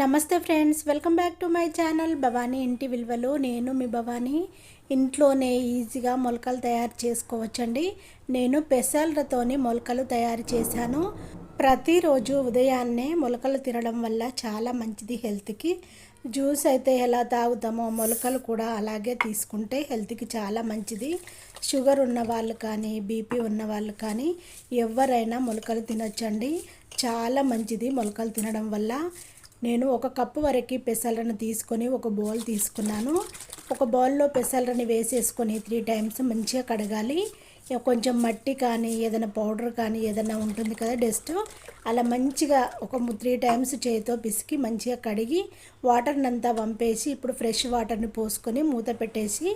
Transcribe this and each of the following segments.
నమస్తే friends welcome back to my channel Bhavani ఇంటి విలువలు. నేను మీ భవానీ. ఇంట్లోనే ఈజీగా మొలకలు తయారు చేసుకోవచ్చండి. నేను పెసలతోని మొలకలు తయారు చేశాను. ప్రతిరోజు ఉదయాన్నే మొలకలు తినడం వల్ల చాలా మంచిది హెల్త్కి. జ్యూస్ అయితే ఎలా తాగుతామో మొలకలు కూడా అలాగే తీసుకుంటే హెల్త్కి చాలా మంచిది. షుగర్ ఉన్న వాళ్ళు కానీ బీపీ ఉన్న వాళ్ళు కానీ ఎవరైనా మొలకలు తినొచ్చండి. చాలా మంచిది మొలకలు తినడం వల్ల. నేను ఒక కప్పు వరకు పెసలను తీసుకొని ఒక బౌల్ తీసుకున్నాను. ఒక బౌల్లో పెసలని వేసేసుకొని త్రీ టైమ్స్ మంచిగా కడగాలి. కొంచెం మట్టి కానీ ఏదైనా పౌడర్ కానీ ఏదైనా ఉంటుంది కదా డస్ట్ అలా మంచిగా ఒక త్రీ టైమ్స్ చేతితో పిసికి మంచిగా కడిగి వాటర్ని అంతా వంపేసి ఇప్పుడు ఫ్రెష్ వాటర్ని పోసుకొని మూత పెట్టేసి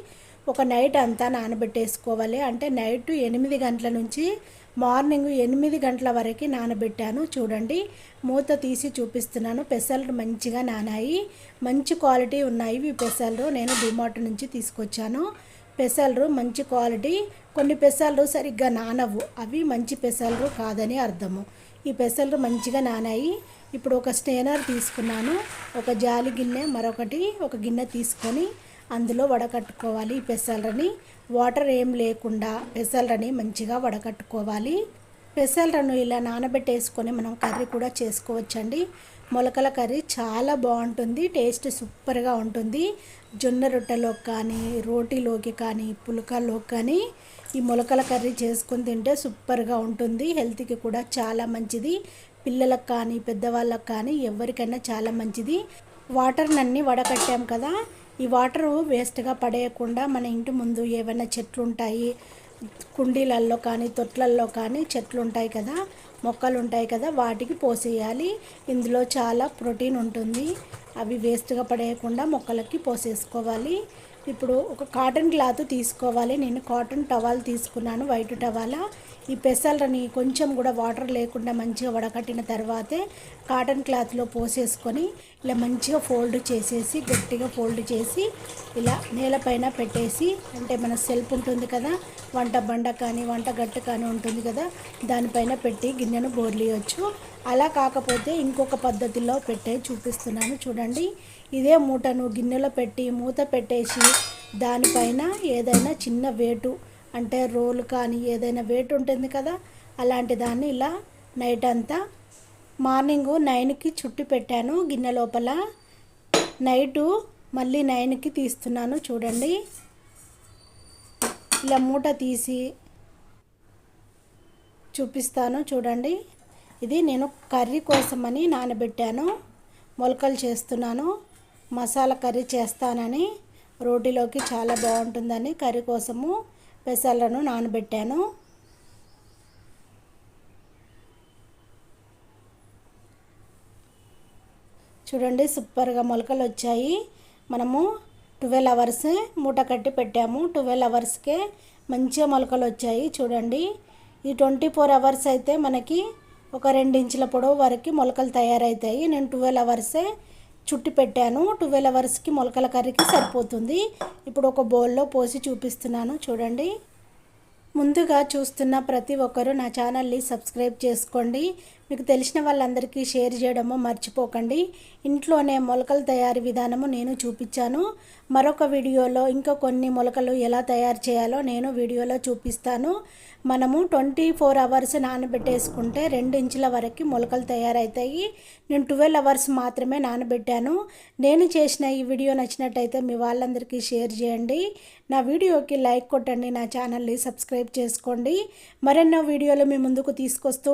ఒక నైట్ అంతా నానబెట్టేసుకోవాలి. అంటే నైట్ ఎనిమిది గంటల నుంచి మార్నింగ్ ఎనిమిది గంటల వరకు నానబెట్టాను. చూడండి మూత తీసి చూపిస్తున్నాను. పెసలు మంచిగా నానాయి. మంచి క్వాలిటీ ఉన్నాయి ఇవి పెసలు నేను డిమార్ట్ నుంచి తీసుకొచ్చాను. పెసలు మంచి క్వాలిటీ. కొన్ని పెసలు సరిగ్గా నానవు. అవి మంచి పెసలు కాదని అర్థము. ఈ పెసలు మంచిగా నానాయి. ఇప్పుడు ఒక స్టేనర్ తీసుకున్నాను. ఒక జాలి గిన్నె మరొకటి ఒక గిన్నె తీసుకొని అందులో వడకట్టుకోవాలి ఈ పెసలని వాటర్ ఏం లేకుండా పెసలని మంచిగా వడకట్టుకోవాలి. పెసలను ఇలా నానబెట్టేసుకొని మనం కర్రీ కూడా చేసుకోవచ్చండి. మొలకల కర్రీ చాలా బాగుంటుంది టేస్ట్ సూపర్గా ఉంటుంది. జొన్న రొట్టెలోకి కానీ రోటీలోకి కానీ పులకల్లోకి కానీ ఈ మొలకల కర్రీ చేసుకొని తింటే సూపర్గా ఉంటుంది. హెల్త్కి కూడా చాలా మంచిది. పిల్లలకు కానీ పెద్దవాళ్ళకి కానీ ఎవరికైనా చాలా మంచిది. వాటర్నన్నీ వడకట్టాం కదా ఈ వాటరు వేస్ట్గా పడేయకుండా మన ఇంటి ముందు ఏమైనా చెట్లు ఉంటాయి కుండీలల్లో కానీ తొట్లల్లో కానీ చెట్లు ఉంటాయి కదా మొక్కలు ఉంటాయి కదా వాటికి పోసేయాలి. ఇందులో చాలా ప్రోటీన్ ఉంటుంది. అవి వేస్ట్గా పడేయకుండా మొక్కలకి పోసేసుకోవాలి. ఇప్పుడు ఒక కాటన్ క్లాత్ తీసుకోవాలి. నేను కాటన్ టవాల్ తీసుకున్నాను వైట్ టవాలా ఈ పెసలని కొంచెం కూడా వాటర్ లేకుండా మంచిగా వడకట్టిన తర్వాతే కాటన్ క్లాత్లో పోసేసుకొని ఇలా మంచిగా ఫోల్డ్ చేసేసి గట్టిగా ఫోల్డ్ చేసి ఇలా నేలపైన పెట్టేసి అంటే మన సెల్ఫ్ ఉంటుంది కదా వంట బండ కానీ వంట గట్టు కానీ ఉంటుంది కదా దానిపైన పెట్టి గిన్నెను బోర్లియొచ్చు. అలా కాకపోతే ఇంకొక పద్ధతిలో పెట్టే చూపిస్తున్నాను. చూడండి ఇదే మూటను గిన్నెలో పెట్టి మూత పెట్టేసి దానిపైన ఏదైనా చిన్న వేటు అంటే రోలు కానీ ఏదైనా వేటు ఉంటుంది కదా అలాంటి దాన్ని ఇలా నైట్ అంతా మార్నింగ్ నైన్కి చుట్టి పెట్టాను. గిన్నె లోపల నైటు మళ్ళీ నైన్కి తీస్తున్నాను. చూడండి ఇలా మూట తీసి చూపిస్తాను. చూడండి ఇది నేను కర్రీ కోసమని నానబెట్టాను. మొలకలు చేస్తున్నాను. మసాలా కర్రీ చేస్తానని రోటీలోకి చాలా బాగుంటుందని కర్రీ కోసము పెసలను నానబెట్టాను. చూడండి సూపర్గా మొలకలు వచ్చాయి. మనము ట్వెల్వ్ అవర్స్ మూట కట్టి పెట్టాము. ట్వెల్వ్ అవర్స్కే మంచిగా మొలకలు వచ్చాయి చూడండి. ఈ ట్వంటీ ఫోర్ అవర్స్ అయితే మనకి ఒక రెండు ఇంచుల పొడవు వరకు మొలకలు తయారవుతాయి నేను ట్వెల్వ్ అవర్సే చుట్టి పెట్టాను. ట్వెల్వ్ అవర్స్కి మొలకల కర్రీకి సరిపోతుంది. ఇప్పుడు ఒక బౌల్లో పోసి చూపిస్తున్నాను. చూడండి. ముందుగా చూస్తున్న ప్రతి ఒక్కరూ నా ఛానల్ని సబ్స్క్రైబ్ చేసుకోండి. మీకు తెలిసిన వాళ్ళందరికీ షేర్ చేయడము మర్చిపోకండి. ఇంట్లోనే మొలకల తయారీ విధానము నేను చూపించాను. మరొక వీడియోలో ఇంకా కొన్ని మొలకలు ఎలా తయారు చేయాలో నేను వీడియోలో చూపిస్తాను. మనము ట్వంటీ ఫోర్ అవర్స్ నానబెట్టేసుకుంటే రెండు ఇంచుల వరకు మొలకలు తయారవుతాయి నేను ట్వెల్వ్ అవర్స్ మాత్రమే నానబెట్టాను. నేను చేసిన ఈ వీడియో నచ్చినట్టయితే మీ వాళ్ళందరికీ షేర్ చేయండి. నా వీడియోకి లైక్ కొట్టండి. నా ఛానల్ని సబ్స్క్రైబ్ చేసుకోండి. మరెన్నో వీడియోలు మీ ముందుకు తీసుకొస్తూ